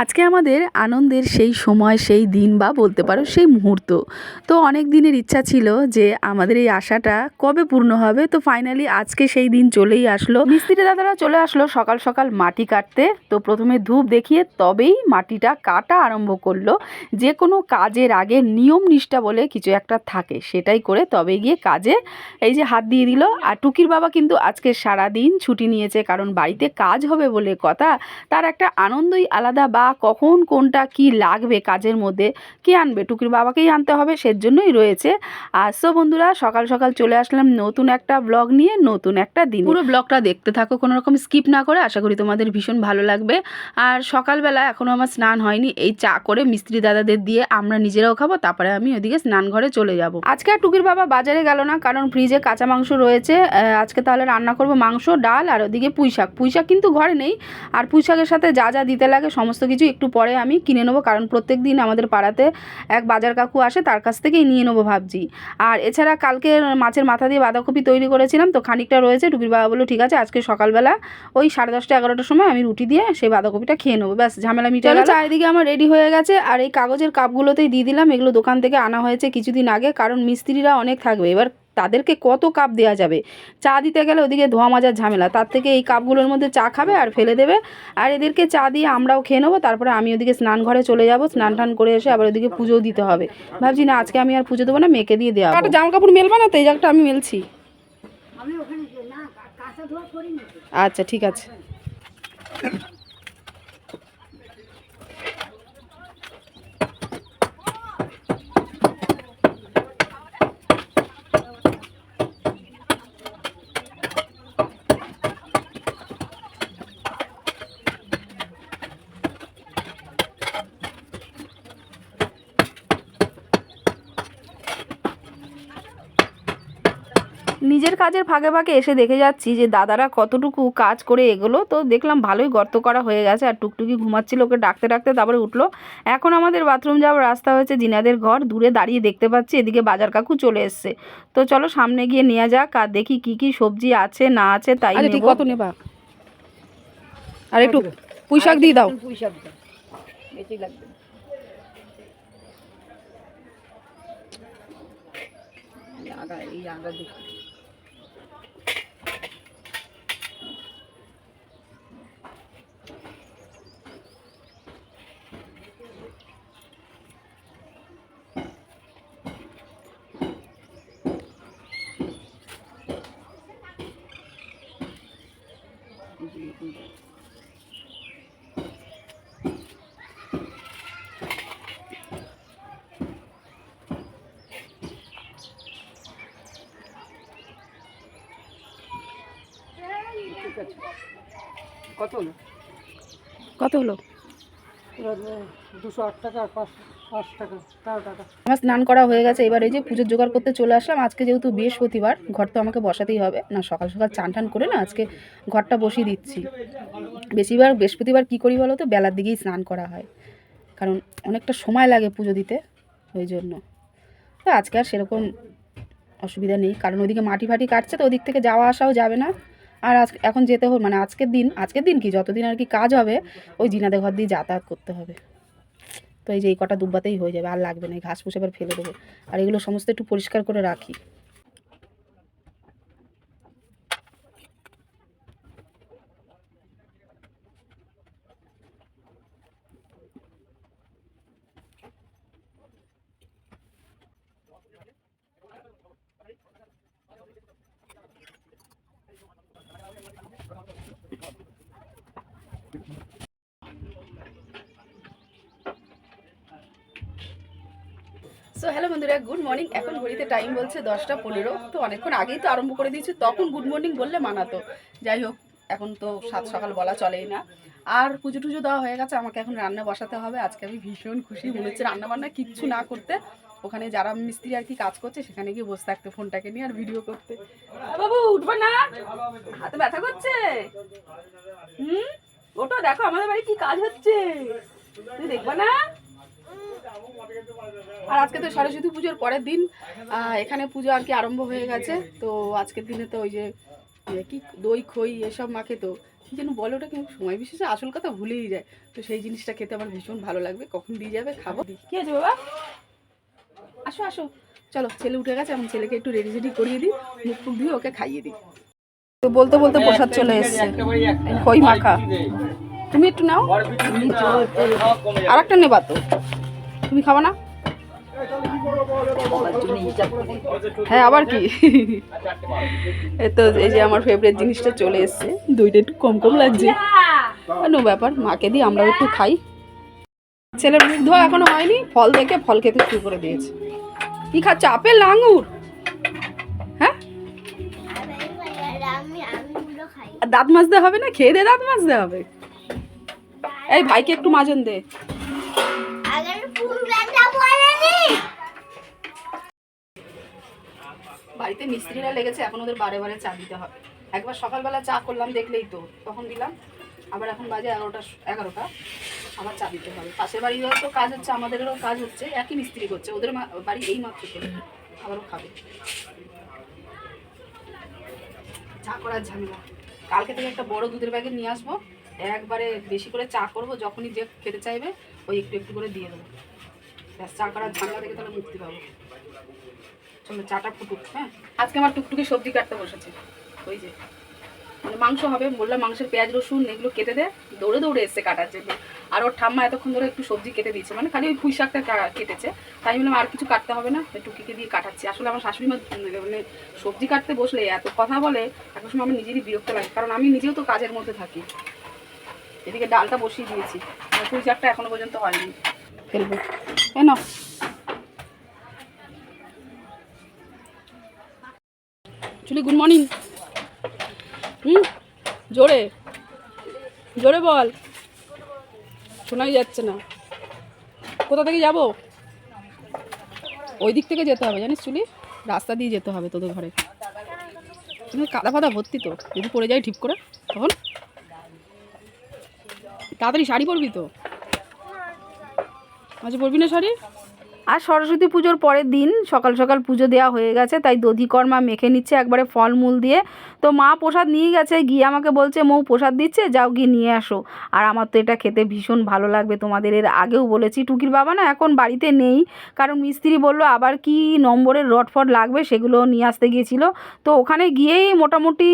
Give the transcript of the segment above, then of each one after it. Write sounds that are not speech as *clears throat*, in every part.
আজকে আমাদের আনন্দের সেই সময়, সেই দিন বা বলতে পারো সেই মুহূর্ত। তো অনেক দিনের ইচ্ছা ছিল যে আমাদের এই আশাটা কবে পূর্ণ হবে। তো ফাইনালি আজকে সেই দিন চলেই আসলো। মিস্ত্রি দাদারা চলে আসলো সকাল সকাল মাটি কাটতে। তো প্রথমে ধূপ দেখিয়ে তবেই মাটিটা কাটা আরম্ভ করল। যে কোনো কাজের আগে নিয়ম নিষ্ঠা বলে কিছু একটা থাকে, সেটাই করে তবে গিয়ে কাজে এই যে হাত দিয়ে দিল। আর টুকির বাবা কিন্তু আজকে সারা দিন ছুটি নিয়েছে, কারণ বাড়িতে কাজ হবে বলে কথা। তার একটা আনন্দই আলাদা বা কখন কোনটা কি লাগবে কাজের মধ্যে কে আনবে? টুকির বাবাকেই আনতে হবে সেজন্যই রয়েছে। আর সো বন্ধুরা সকাল সকাল চলে আসলাম নতুন একটা ব্লগ নিয়ে নতুন একটা দিন। পুরো ব্লগটা দেখতে থাকো কোনো রকম স্কিপ না করে আশা করি তোমাদের ভীষণ ভালো লাগবে। আর সকালবেলা এখনও আমার স্নান হয়নি এই চা করে মিস্ত্রি দাদাদের দিয়ে আমরা নিজেরাও খাব তারপরে আমি ওদিকে স্নান ঘরে চলে যাব। আজকে আর টুকির বাবা বাজারে গেল না কারণ ফ্রিজে কাঁচা মাংস রয়েছে আজকে তাহলে রান্না করব মাংস ডাল আর ওদিকে পুঁই শাক পুঁই শাক কিন্তু ঘরে নেই আর পুঁই শাকের সাথে যা যা দিতে লাগে সমস্ত কিছু একটু পরে আমি কিনে নেব। কারণ প্রত্যেক দিন আমাদের পাড়াতে এক বাজার কাকু আসে তার কাছ থেকেই নিয়ে নেব ভাবছি। আর এছাড়া কালকে মাছের মাথা দিয়ে বাঁধাকপি তৈরি করেছিলাম তো খানিকটা রয়েছে। টুকির বাবা বলল ঠিক আছে আজকে সকালবেলা ওই সাড়ে দশটা এগারোটার সময় আমি রুটি দিয়ে সেই বাঁধাকপিটা খেয়ে নেব। ব্যাস ঝামেলা মিটে গেল। চারিদিকে আমার রেডি হয়ে গেছে। আর এই কাগজের কাপগুলোতেই দিয়ে দিলাম। এগুলো দোকান থেকে আনা হয়েছে কিছুদিন আগে। কারণ মিস্ত্রিরা অনেক থাকবে। এবার তাদেরকে কত কাপ দেওয়া যাবে? চা দিতে গেলে ওদিকে ধোয়া মাজার ঝামেলা। তার থেকে এই কাপগুলোর মধ্যে চা খাবে আর ফেলে দেবে। আর এদেরকে চা দিয়ে আমরাও খেয়ে নেব। তারপরে আমি ওদিকে স্নান ঘরে চলে যাব। স্নান টান করে এসে আবার ওদিকে পুজোও দিতে হবে। ভাবছি না আজকে আমি আর পুজো দেবো না মেয়েকে দিয়ে দেওয়া একটা জামা কাপড় মেলবা না তো? এই জায়গাটা আমি মেলছি। আচ্ছা ঠিক আছে। নিজের কাজের ফাঁকে ফাঁকে এসে দেখে যাচ্ছি যে দাদারা কতটুকু কাজ করে এগোলো। তো দেখলাম ভালোই গর্ত করা হয়ে গেছে আর টুকটুকি ঘুমাচ্ছিল। ওকে ডাকতে ডাকতে তারপরে উঠল। এখন আমাদের বাথরুম যাওয়ার রাস্তা হয়েছে জিনাদের ঘর। দূরে দাঁড়িয়ে দেখতে পাচ্ছি এদিকে বাজার কাকু চলে এসছে। তো চলো সামনে গিয়ে নিয়ে যাক আর দেখি কি কি সবজি আছে না আছে তাই। কত নেবা। আর একটু পুঁই শাক দিয়ে দাও। পুঁই দাও। বেশি লাগবে এই আগা এই আগা ঠিক আছে। কত হলো? কত হলো? দুশো আট টাকা আর পাঁচ পাঁচ টাকা তেরো টাকা। আমার স্নান করা হয়ে গেছে এবার এই যে পুজোর জোগাড় করতে চলে আসলাম। আজকে যেহেতু বৃহস্পতিবার ঘর তো আমাকে বসাতেই হবে। না সকাল সকাল চান টান করে না আজকে ঘরটা বসিয়ে দিচ্ছি। বেশিরভাগ বৃহস্পতিবার কী করি বলো তো বেলার দিকেই স্নান করা হয়। কারণ অনেকটা সময় লাগে পুজো দিতে ওই জন্য। তো আজকে আর সেরকম অসুবিধা নেই। কারণ ওদিকে মাটি ফাটি কাটছে তো ওদিক থেকে যাওয়া আসাও যাবে না। আর আজ এখন যেতে হবে মানে আজকের দিন আজকের দিন কি? যতদিন আর কি কাজ হবে, ওই জিনাদের ঘর দিয়ে যাতায়াত করতে হবে। তো এই যে এই কটা দুব্বাতেই হয়ে যাবে, আর লাগবে না, এই ঘাস পুষে এবার ফেলে দেবো। আর এগুলো সমস্ত একটু পরিষ্কার করে রাখি। সো হ্যালো বন্ধুরা গুড মর্নিং এখন ঘড়িতে টাইম বলছে দশটা পনেরো, তো অনেকক্ষণ আগেই তো আরম্ভ করে দিয়েছি, তখন গুড মর্নিং বললে মানাতো যাই হোক, এখন তো সাত সকাল বলা চলেই না। আর পুজো টুজো দেওয়া হয়ে গেছে, আমাকে এখন রান্না বসাতে হবে। আজকে আমি ভীষণ খুশি, মনে হচ্ছে রান্না বান্না কিচ্ছু না করতে। ওখানে যারা মিস্ত্রি আর কি কাজ করছে সেখানে গিয়ে বসে থাকতে ফোনটাকে নিয়ে আর ভিডিও করতে। বাবু উঠবা না? হাতে ব্যথা করছে? হুম? ওটা দেখো আমাদের বাড়ি কি কাজ হচ্ছে। তুমি দেখবা না? আর আজকে তো সরস্বতী পুজোর পরের দিন এখানে পুজো আর কি আরম্ভ হয়ে গেছে। তো আজকের দিনে তো ওই যে কি দই খই এসব মাখে তো। কি যেন বলে ওটা কিন্তু সময় বিশেষে আসল কথা ভুলেই যায়। তো সেই জিনিসটা খেতে আমার ভীষণ ভালো লাগবে। কখন দিয়ে যাবে খাব। কি আছে বাবা? আসো আসো। চলো, ছেলে উঠে গেছে এখন ছেলেকে একটু রেডি রেডি করিয়ে দিই, মুখ টুক দিয়ে ওকে খাইয়ে দিই। তো বলতে বলতে প্রসাদ চলে এসছে। খই মাখা। তুমি একটু নাও। আর একটা নেবা তো। তুমি খাবা না? হ্যাঁ আবার কি? তো, এই যে আমার ফেভারিট জিনিসটা চলে এসছে। দুইটা একটু কম কম লাগছে। নো ব্যাপার, মাকে দিয়ে আমরাও একটু খাই। ছেলের মুখ ধোয়া এখনও হয়নি, ফল দেখে ফল খেতে শুরু করে দিয়েছে। কি খাচ্ছে? আপেল, আঙুর? হ্যাঁ? দাঁত মাজতে হবে না? খেয়ে দে, দাঁত মাজতে হবে। এই ভাইকে একটু মাজন দে। বাড়িতে মিস্ত্রিরা লেগেছে, এখন ওদের বারে বারে চা দিতে হবে। একবার সকালবেলা চা করলাম, দেখলেই তো। তখন দিলাম। আবার এখন বাজে এগারোটা এগারোটা। আবার চা দিতে হবে। পাশের বাড়িরও তো কাজ হচ্ছে, আমাদেরও কাজ হচ্ছে, একই মিস্ত্রি করছে, ওদের বাড়ি এই মাত্র। করে আবারও খাবে। চা করার ঝামেলা। কালকে থেকে একটা বড় দুধের প্যাকেট নিয়ে আসব, একবারে বেশি করে চা করব, যখনই যে খেতে চাইবে, ওই একটু একটু করে দিয়ে দেবো। ব্যাস, চা করার ঝামেলা থেকে তাহলে মুক্তি পাবো। চলো, চাটা ফুটুক হ্যাঁ? আজকে আমার টুকটুকে সবজি কাটতে বসেছে। ওই যে। মানে মাংস হবে বললাম মাংসের পেঁয়াজ রসুন এগুলো কেটে দে দৌড়ে দৌড়ে এসছে কাটার জন্য। আর ওর ঠাম্মা এতক্ষণ ধরে একটু সবজি কেটে দিয়েছে মানে খালি ওই পুঁই শাকটা কেটেছে। তাই বললাম আর কিছু কাটতে হবে না টুকিকে দিয়ে কাটাচ্ছি। আসলে আমার শাশুড়ি মা মানে সবজি কাটতে বসলে এত কথা বলে একটা সময় আমার নিজেরই বিরক্ত লাগে কারণ আমি নিজেও তো কাজের মধ্যে থাকি। এদিকে ডালটা বসিয়ে দিয়েছি আর পুঁই শাকটা এখনও পর্যন্ত হয়নি। ফেলব। কেন চুলি গুড মর্নিং। হুম, জোরে। জোরে বল। শোনাই যাচ্ছে না। কোথা থেকে যাব? ওই দিক থেকে যেতে হবে, জানিস চুলি? রাস্তা দিয়ে যেতে হবে তোদের ঘরে। কাদা ফাদা ভর্তি তো, যদি পড়ে যায় ঠিক করে। তখন? তাড়াতাড়ি শাড়ি পরবি তো? আচ্ছা পরবি না শাড়ি? আর সরস্বতী পুজোর পরের দিন সকাল সকাল পুজো দেওয়া হয়ে গেছে, তাই দধিকর্মা মেখে নিচ্ছে একবারে ফলমূল দিয়ে। তো মা প্রসাদ নিয়ে গেছে, গিয়ে আমাকে বলছে, মৌ প্রসাদ দিচ্ছে, যাও গিয়ে নিয়ে আসো। আর আমার তো এটা খেতে ভীষণ ভালো লাগবে, তোমাদের এর আগেও বলেছি। টুকির বাবা না এখন বাড়িতে নেই, কারণ মিস্ত্রি বলল, আবার কি নম্বরের রটফট লাগবে সেগুলো নিয়ে আসতে গিয়েছিল। তো ওখানে গিয়েই মোটামুটি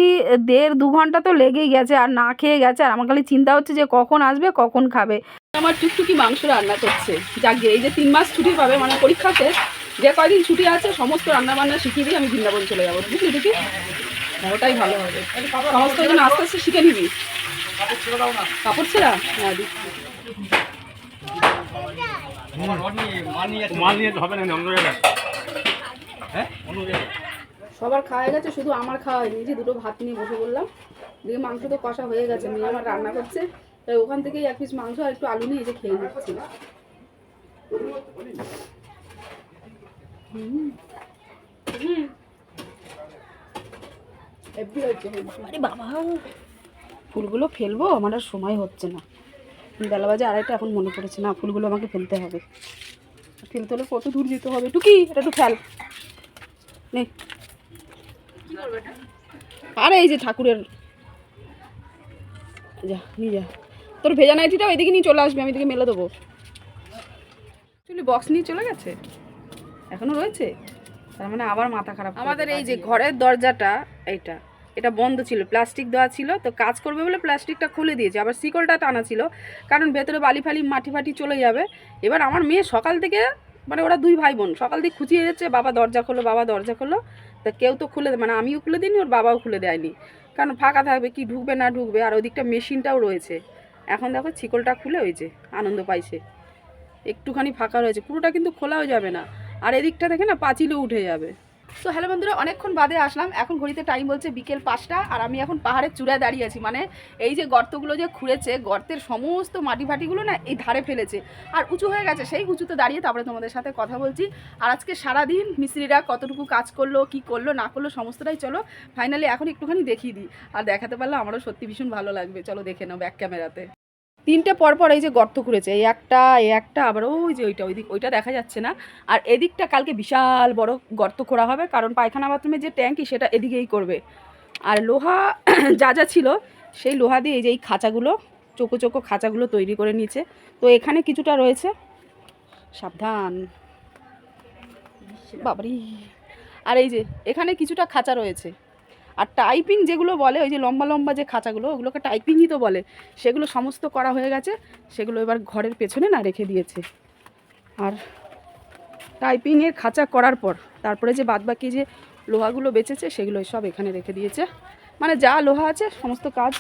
দেড় দু ঘণ্টা তো লেগেই গেছে, আর না খেয়ে গেছে। আর আমার খালি চিন্তা হচ্ছে যে কখন আসবে, কখন খাবে। আমার টুকটুকি মাংস রান্না করছে। যাক এই যে তিন মাস ছুটি পাবে মানে পরীক্ষা শেষ। যে কয়দিন ছুটি আছে সমস্ত রান্না বান্না শিখিয়ে দিয়ে আমি বৃন্দাবন চলে যাব। বুঝলি টুকি? হ্যাঁ, ওটাই ভালো হবে। সমস্ত যেন আস্তে আস্তে শিখে নিবি। কাপড় ছেঁড়া? হ্যাঁ হ্যাঁ? সবার খাওয়া গেছে শুধু আমার খাওয়া হয়নি। যে দুটো ভাত নিয়ে বসে বললাম। দিয়ে মাংস তো কষা হয়ে গেছে মেয়ে আমার রান্না করছে। তাই ওখান থেকেই এক পিস মাংস আর একটু আলু নিয়ে যে খেয়ে নিচ্ছি। বাবা, ফুলগুলো ফেলব? আমার আর সময় হচ্ছে না। বেলা বাজে আড়াইটা, এখন মনে পড়েছে, না, ফুলগুলো আমাকে ফেলতে হবে। ফেলতে হলে কত দূর যেতে হবে? টুকি, এটা একটু ফেল। নে। আরে, এই যে ঠাকুরের যা, নিয়ে যা। তোর ভেজা নাইটিটা ওইদিকে নিয়ে চলে আসবে আমি এদিকে মেলে দেবো। চুলি বক্স নিয়ে চলে গেছে? এখনও রয়েছে? তার মানে আবার মাথা খারাপ আমাদের এই যে ঘরের দরজাটা এইটা এটা বন্ধ ছিল প্লাস্টিক দেওয়া ছিল তো কাজ করবে বলে প্লাস্টিকটা খুলে দিয়েছে আবার শিকলটা টানা ছিল কারণ ভেতরে বালি ফালি মাটি ফাটি চলে যাবে। এবার আমার মেয়ে সকাল থেকে মানে ওরা দুই ভাই বোন সকাল থেকে খুঁচিয়ে যাচ্ছে বাবা দরজা খোলো বাবা দরজা খোলো তা কেউ তো খুলে মানে আমিও খুলে দিইনি ওর বাবাও খুলে দেয়নি। কারণ ফাঁকা থাকবে কি ঢুকবে না ঢুকবে আর ওদিকটা মেশিনটাও রয়েছে। এখন দেখো ছিকলটা খুলে হয়েছে আনন্দ পাইছে। একটুখানি ফাঁকা রয়েছে, পুরোটা কিন্তু খোলাও যাবে না। আর এদিকটা দেখে না পাঁচিলেও উঠে যাবে। তো হ্যালো বন্ধুরা, অনেকক্ষণ বাদে আসলাম। এখন ঘড়িতে টাইম বলছে বিকেল পাঁচটা, আর আমি এখন পাহাড়ের চূড়ায় দাঁড়িয়ে আছি। মানে এই যে গর্তগুলো যে খুঁড়েছে, গর্তের সমস্ত মাটি ফাটিগুলো না এই ধারে ফেলেছে। আর উঁচু হয়ে গেছে, সেই উঁচুতে দাঁড়িয়ে তারপরে তোমাদের সাথে কথা বলছি। আর আজকে সারাদিন মিস্ত্রিরা কতটুকু কাজ করল, কি করল, না করল, সমস্তটাই চলো ফাইনালি এখন একটুখানি দেখিয়ে দিই। আর দেখাতে পারলে আমারও সত্যি ভীষণ ভালো লাগবে। চলো দেখে নাও ব্যাক ক্যামেরাতে তিনটে পরপর এই যে গর্ত করেছে এই একটা এই একটা, আবার ওই যে ওইটা ওই দিক ওইটা দেখা যাচ্ছে না। আর এদিকটা কালকে বিশাল বড় গর্ত করা হবে, কারণ পায়খানা বাথরুমের যে ট্যাঙ্কি সেটা এদিকেই করবে। আর লোহা *clears throat* যা যা ছিল, সেই লোহা দিয়ে এই যে এই খাঁচাগুলো, চোখো চোখো খাঁচাগুলো তৈরি করে নিয়েছে। তো এখানে কিছুটা রয়েছে। সাবধান। বাবারি। আর এই যে, এখানে কিছুটা খাঁচা রয়েছে। আর টাইপিং যেগুলো বলে, ওই যে লম্বা লম্বা যে খাঁচাগুলো, ওগুলোকে টাইপিংই তো বলে। সেগুলো সমস্ত করা হয়ে গেছে, সেগুলো এবার ঘরের পেছনে না রেখে দিয়েছে। আর টাইপিংয়ের খাঁচা করার পর, তারপরে যে বাদবাকি যে লোহাগুলো বেঁচেছে, সেগুলো সব এখানে রেখে দিয়েছে। মানে যা লোহা আছে, সমস্ত কাজ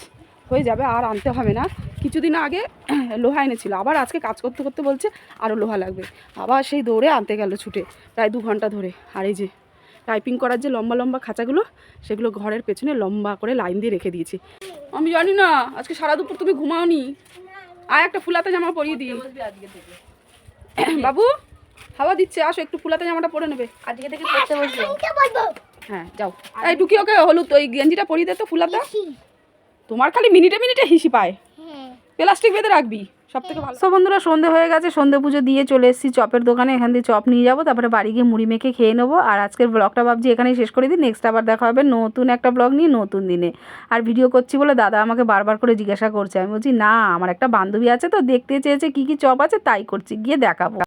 হয়ে যাবে, আর আনতে হবে না। কিছুদিন আগে *clears throat* লোহা এনেছিল, আবার আজকে কাজ করতে করতে বলছে আরও লোহা লাগবে। আবার সেই দৌড়ে আনতে গেল ছুটে, প্রায় দু ঘণ্টা ধরে। আর এই যে টাইপিং করার যে লম্বা লম্বা খাঁচাগুলো সেগুলো ঘরের পেছনে লম্বা করে লাইন দিয়ে রেখে দিয়েছি। আমি জানি না আজকে সারা দুপুর তুমি ঘুমাওনি। আর একটা ফুলাতে জামা পরিয়ে দিই। *clears throat* বাবু হাওয়া দিচ্ছে আসো একটু ফুলাতে জামাটা পরে নেবে। আজকে থেকে পড়তে বসবে। হ্যাঁ যাও। এই টুকি ওকে হলুদ ওই গেঞ্জিটা পরিয়ে দে তো ফুলাতে। তোমার খালি মিনিটে মিনিটে হিসি পায়। প্লাস্টিক বেঁধে রাখবি। সব থেকে ভালো বন্ধুরা, সন্ধে হয়ে গেছে, সন্ধে পুজো দিয়ে চলে এসেছি চপের দোকানে, এখান দিয়ে চপ নিয়ে যাব, তারপরে বাড়ি গিয়ে মুড়ি মেখে খেয়ে নেব, আর আজকের ব্লগটা ভাবছি এখানেই শেষ করে দিই নেক্সট আবার দেখা হবে নতুন একটা ব্লগ নিয়ে, নতুন দিনে। আর ভিডিও করছি বলে দাদা আমাকে বারবার করে জিজ্ঞাসা করছে, আমি বলছি, না, আমার একটা বান্ধবী আছে তো, দেখতে চেয়েছে কী কী চপ আছে, তাই করছি, গিয়ে দেখাবো।